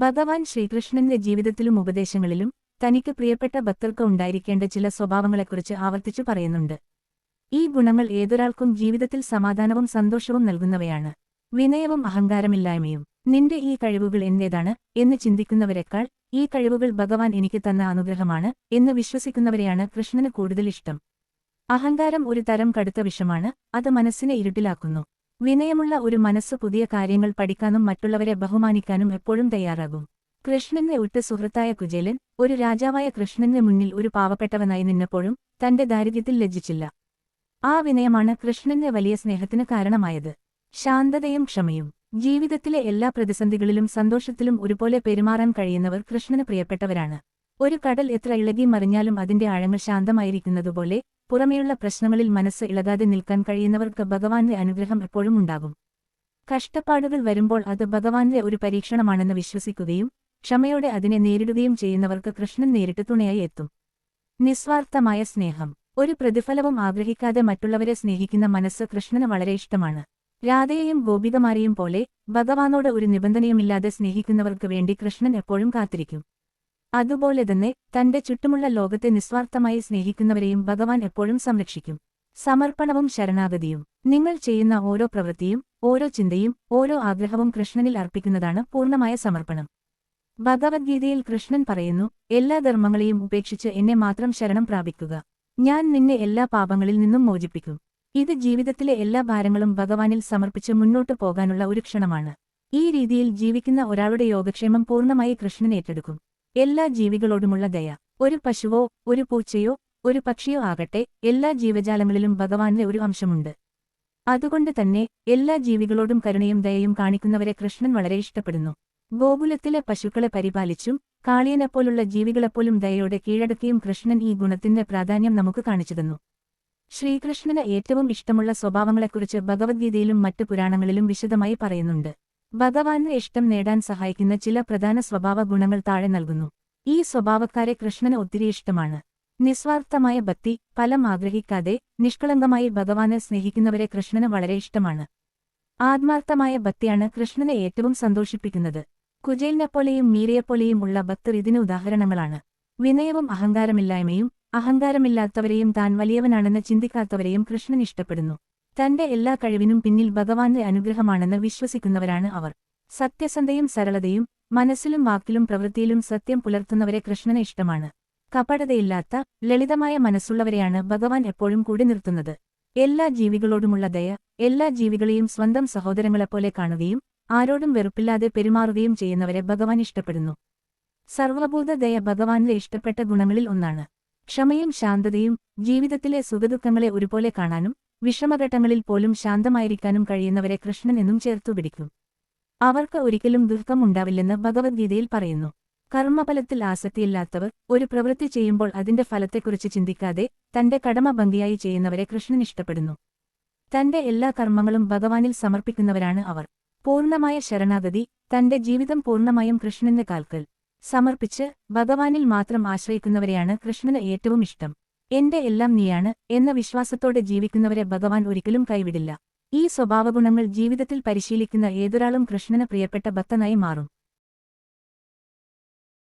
ഭഗവാൻ ശ്രീകൃഷ്ണന്റെ ജീവിതത്തിലും ഉപദേശങ്ങളിലും തനിക്ക് പ്രിയപ്പെട്ട ഭക്തർക്ക് ഉണ്ടായിരിക്കേണ്ട ചില സ്വഭാവങ്ങളെക്കുറിച്ച് ആവർത്തിച്ചു പറയുന്നുണ്ട്. ഈ ഗുണങ്ങൾ ഏതൊരാൾക്കും ജീവിതത്തിൽ സമാധാനവും സന്തോഷവും നൽകുന്നവയാണ്. വിനയവും അഹങ്കാരമില്ലായ്മയും. നിന്റെ ഈ കഴിവുകൾ എന്റേതാണ് എന്ന് ചിന്തിക്കുന്നവരെക്കാൾ ഈ കഴിവുകൾ ഭഗവാൻ എനിക്ക് തന്ന അനുഗ്രഹമാണ് എന്ന് വിശ്വസിക്കുന്നവരെയാണ് കൃഷ്ണന് കൂടുതൽ ഇഷ്ടം. അഹങ്കാരം ഒരു തരം കടുത്ത വിഷമാണ്. അത് മനസ്സിനെ ഇരുട്ടിലാക്കുന്നു. വിനയമുള്ള ഒരു മനസ്സ് പുതിയ കാര്യങ്ങൾ പഠിക്കാനും മറ്റുള്ളവരെ ബഹുമാനിക്കാനും എപ്പോഴും തയ്യാറാകും. കൃഷ്ണന്റെ ഉറ്റ് സുഹൃത്തായ കുചേലൻ ഒരു രാജാവായ കൃഷ്ണന്റെ മുന്നിൽ ഒരു പാവപ്പെട്ടവനായി നിന്നപ്പോഴും തന്റെ ദാരിദ്ര്യത്തിൽ ലജ്ജിച്ചില്ല. ആ വിനയമാണ് കൃഷ്ണന്റെ വലിയ സ്നേഹത്തിന് കാരണമായത്. ശാന്തതയും ക്ഷമയും ജീവിതത്തിലെ എല്ലാ പ്രതിസന്ധികളിലും സന്തോഷത്തിലും ഒരുപോലെ പെരുമാറാൻ കഴിയുന്നവർ കൃഷ്ണന് പ്രിയപ്പെട്ടവരാണ്. ഒരു കടൽ എത്ര ഇളകി മറിഞ്ഞാലും അതിന്റെ ആഴങ്ങൾ ശാന്തമായിരിക്കുന്നതുപോലെ പുറമേയുള്ള പ്രശ്നങ്ങളിൽ മനസ്സ് ഇളകാതെ നിൽക്കാൻ കഴിയുന്നവർക്ക് ഭഗവാന്റെ അനുഗ്രഹം എപ്പോഴും ഉണ്ടാകും. കഷ്ടപ്പാടുകൾ വരുമ്പോൾ അത് ഭഗവാന്റെ ഒരു പരീക്ഷണമാണെന്ന് വിശ്വസിക്കുകയും ക്ഷമയോടെ അതിനെ നേരിടുകയും ചെയ്യുന്നവർക്ക് കൃഷ്ണൻ നേരിട്ട് തുണയായി എത്തും. നിസ്വാർത്ഥമായ സ്നേഹം. ഒരു പ്രതിഫലവും ആഗ്രഹിക്കാതെ മറ്റുള്ളവരെ സ്നേഹിക്കുന്ന മനസ്സ് കൃഷ്ണന് വളരെ ഇഷ്ടമാണ്. രാധയെയും ഗോപികമാരെയും പോലെ ഭഗവാനോട് ഒരു നിബന്ധനയുമില്ലാതെ സ്നേഹിക്കുന്നവർക്ക് വേണ്ടി കൃഷ്ണൻ എപ്പോഴും കാത്തിരിക്കും. അതുപോലെ തന്നെ തന്റെ ചുറ്റുമുള്ള ലോകത്തെ നിസ്വാർത്ഥമായി സ്നേഹിക്കുന്നവരെയും ഭഗവാൻ എപ്പോഴും സംരക്ഷിക്കും. സമർപ്പണവും ശരണാഗതിയും. നിങ്ങൾ ചെയ്യുന്ന ഓരോ പ്രവൃത്തിയും ഓരോ ചിന്തയും ഓരോ ആഗ്രഹവും കൃഷ്ണനിൽ അർപ്പിക്കുന്നതാണ് പൂർണമായ സമർപ്പണം. ഭഗവത്ഗീതയിൽ കൃഷ്ണൻ പറയുന്നു എല്ലാ ധർമ്മങ്ങളെയും ഉപേക്ഷിച്ച് എന്നെ മാത്രം ശരണം പ്രാപിക്കുക. ഞാൻ നിന്നെ എല്ലാ പാപങ്ങളിൽ നിന്നും മോചിപ്പിക്കും. ഇത് ജീവിതത്തിലെ എല്ലാ ഭാരങ്ങളും ഭഗവാനിൽ സമർപ്പിച്ച് മുന്നോട്ടു പോകാനുള്ള ഒരു ക്ഷണമാണ്. ഈ രീതിയിൽ ജീവിക്കുന്ന ഒരാളുടെ യോഗക്ഷേമം പൂർണമായി കൃഷ്ണൻ ഏറ്റെടുക്കും. എല്ലാ ജീവികളോടുമുള്ള ദയ. ഒരു പശുവോ ഒരു പൂച്ചയോ ഒരു പക്ഷിയോ ആകട്ടെ എല്ലാ ജീവജാലങ്ങളിലും ഭഗവാന്റെ ഒരു അംശമുണ്ട്. അതുകൊണ്ട് തന്നെ എല്ലാ ജീവികളോടും കരുണയും ദയയും കാണിക്കുന്നവരെ കൃഷ്ണൻ വളരെ ഇഷ്ടപ്പെടുന്നു. ഗോകുലത്തിലെ പശുക്കളെ പരിപാലിച്ചും കാളിയനെപ്പോലുള്ള ജീവികളെപ്പോലും ദയയോടെ കീഴടക്കിയും കൃഷ്ണൻ ഈ ഗുണത്തിന്റെ പ്രാധാന്യം നമുക്ക് കാണിച്ചുതന്നു ശ്രീകൃഷ്ണന് ഏറ്റവും ഇഷ്ടമുള്ള സ്വഭാവങ്ങളെക്കുറിച്ച് ഭഗവത്ഗീതയിലും മറ്റു പുരാണങ്ങളിലും വിശദമായി പറയുന്നുണ്ട്. ഭഗവാന്റെ ഇഷ്ടം നേടാൻ സഹായിക്കുന്ന ചില പ്രധാന സ്വഭാവ ഗുണങ്ങൾ താഴെ നൽകുന്നു. ഈ സ്വഭാവക്കാരെ കൃഷ്ണന് ഒത്തിരി ഇഷ്ടമാണ്. നിസ്വാർത്ഥമായ ഭക്തി ഫലം ആഗ്രഹിക്കാതെ നിഷ്കളങ്കമായി ഭഗവാനെ സ്നേഹിക്കുന്നവരെ കൃഷ്ണന് വളരെ ഇഷ്ടമാണ്. ആത്മാർത്ഥമായ ഭക്തിയാണ് കൃഷ്ണനെ ഏറ്റവും സന്തോഷിപ്പിക്കുന്നത്. കുജേലിനെപ്പോലെയും മീരയെപ്പോലെയും ഉള്ള ഭക്തർ ഇതിന് ഉദാഹരണങ്ങളാണ്. വിനയവും അഹങ്കാരമില്ലായ്മയും അഹങ്കാരമില്ലാത്തവരെയും താൻ വലിയവനാണെന്ന് ചിന്തിക്കാത്തവരെയും കൃഷ്ണൻ ഇഷ്ടപ്പെടുന്നു. തന്റെ എല്ലാ കഴിവിനും പിന്നിൽ ഭഗവാന്റെ അനുഗ്രഹമാണെന്ന് വിശ്വസിക്കുന്നവരാണ് അവർ. സത്യസന്ധയും സരളതയും മനസ്സിലും വാക്കിലും പ്രവൃത്തിയിലും സത്യം പുലർത്തുന്നവരെ കൃഷ്ണന് ഇഷ്ടമാണ്. കപടതയില്ലാത്ത ലളിതമായ മനസ്സുള്ളവരെയാണ് ഭഗവാൻ എപ്പോഴും കൂടി നിർത്തുന്നത്. എല്ലാ ജീവികളോടുമുള്ള ദയ എല്ലാ ജീവികളെയും സ്വന്തം സഹോദരങ്ങളെപ്പോലെ കാണുകയും ആരോടും വെറുപ്പില്ലാതെ പെരുമാറുകയും ചെയ്യുന്നവരെ ഭഗവാൻ ഇഷ്ടപ്പെടുന്നു. സർവഭൂത ദയ ഭഗവാന്റെ ഇഷ്ടപ്പെട്ട ഗുണങ്ങളിൽ ഒന്നാണ്. ക്ഷമയും ശാന്തതയും ജീവിതത്തിലെ സുഖദുഃഖങ്ങളെ ഒരുപോലെ കാണാനും വിഷമഘട്ടങ്ങളിൽ പോലും ശാന്തമായിരിക്കാനും കഴിയുന്നവരെ കൃഷ്ണൻ എന്നും ചേർത്തു പിടിക്കും. അവർക്ക് ഒരിക്കലും ദുഃഖം ഉണ്ടാവില്ലെന്ന് ഭഗവത്ഗീതയിൽ പറയുന്നു. കർമ്മഫലത്തിൽ ആസക്തിയില്ലാത്തവർ ഒരു പ്രവൃത്തി ചെയ്യുമ്പോൾ അതിന്റെ ഫലത്തെക്കുറിച്ച് ചിന്തിക്കാതെ തന്റെ കടമ ഭംഗിയായി ചെയ്യുന്നവരെ കൃഷ്ണൻ ഇഷ്ടപ്പെടുന്നു. തന്റെ എല്ലാ കർമ്മങ്ങളും ഭഗവാനിൽ സമർപ്പിക്കുന്നവരാണ് അവർ. പൂർണമായ ശരണാഗതി തന്റെ ജീവിതം പൂർണമായും കൃഷ്ണന്റെ കാൽക്കൽ. സമർപ്പിച്ച് ഭഗവാനിൽ മാത്രം ആശ്രയിക്കുന്നവരെയാണ് കൃഷ്ണന് ഏറ്റവും ഇഷ്ടം. എന്റെ എല്ലാം നീയാണ് എന്ന വിശ്വാസത്തോടെ ജീവിക്കുന്നവരെ ഭഗവാൻ ഒരിക്കലും കൈവിടില്ല. ഈ സ്വഭാവഗുണങ്ങൾ ജീവിതത്തിൽ പരിശീലിക്കുന്ന ഏതൊരാളും കൃഷ്ണന് പ്രിയപ്പെട്ട ഭക്തനായി മാറും.